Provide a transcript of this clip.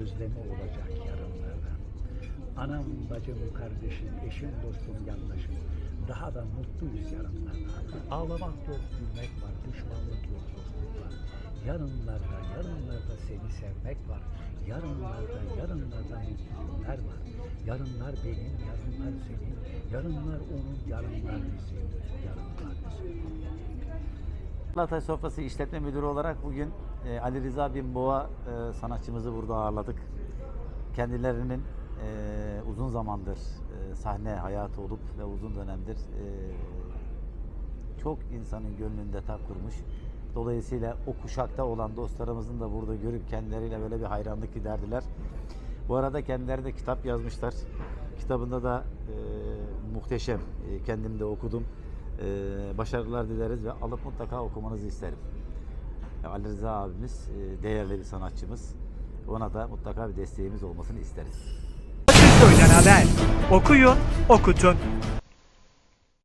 özlemi olacak yarınlarda. Anam, bacım, kardeşim, eşim, dostum, yandaşım. Daha da mutluyuz yarınlarda. Ağlamak yok, gülmek var, düşmanlık yok, dostluk var. Yarınlarda, yarınlarda seni sevmek var. Yarınlarda, yarınlarda mutlu günler var. Yarınlar benim, yarınlar senin. Yarınlar onun, yarınlar Latay Sofrası İşletme Müdürü olarak bugün e, Ali Rıza Bin Boğa e, sanatçımızı burada ağırladık. Kendilerinin e, uzun zamandır e, sahne hayatı olup ve uzun dönemdir e, çok insanın gönlünde tat kurmuş. Dolayısıyla o kuşakta olan dostlarımızın da burada görüp kendileriyle böyle bir hayranlık giderdiler. Bu arada kendileri de kitap yazmışlar. Kitabında da e, muhteşem. E, kendim de okudum. E, başarılar dileriz ve alıp mutlaka okumanızı isterim. Ali Rıza abimiz e, değerli bir sanatçımız. Ona da mutlaka bir desteğimiz olmasını isteriz. Okuyun, okutun.